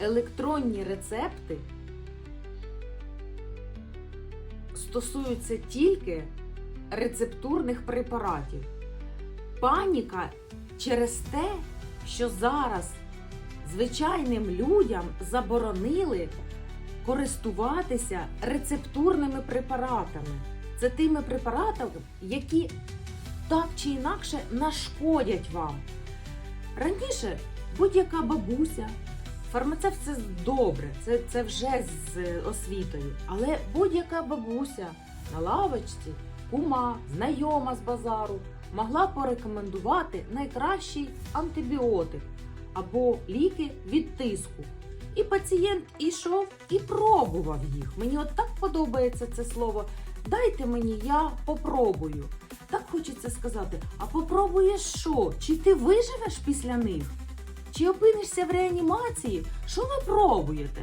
електронні рецепти стосуються тільки рецептурних препаратів. Паніка через те, що зараз звичайним людям заборонили користуватися рецептурними препаратами. Це тими препаратами, які так чи інакше нашкодять вам. Раніше будь-яка бабуся, фармацевт це добре, це, це вже з освітою. Але будь-яка бабуся на лавочці, кума, знайома з базару могла порекомендувати найкращий антибіотик або ліки від тиску. І пацієнт ішов і пробував їх. Мені от так подобається це слово. Дайте мені, я попробую. Так хочеться сказати, а попробуєш що? Чи ти виживеш після них? Чи опинишся в реанімації? Що ви пробуєте?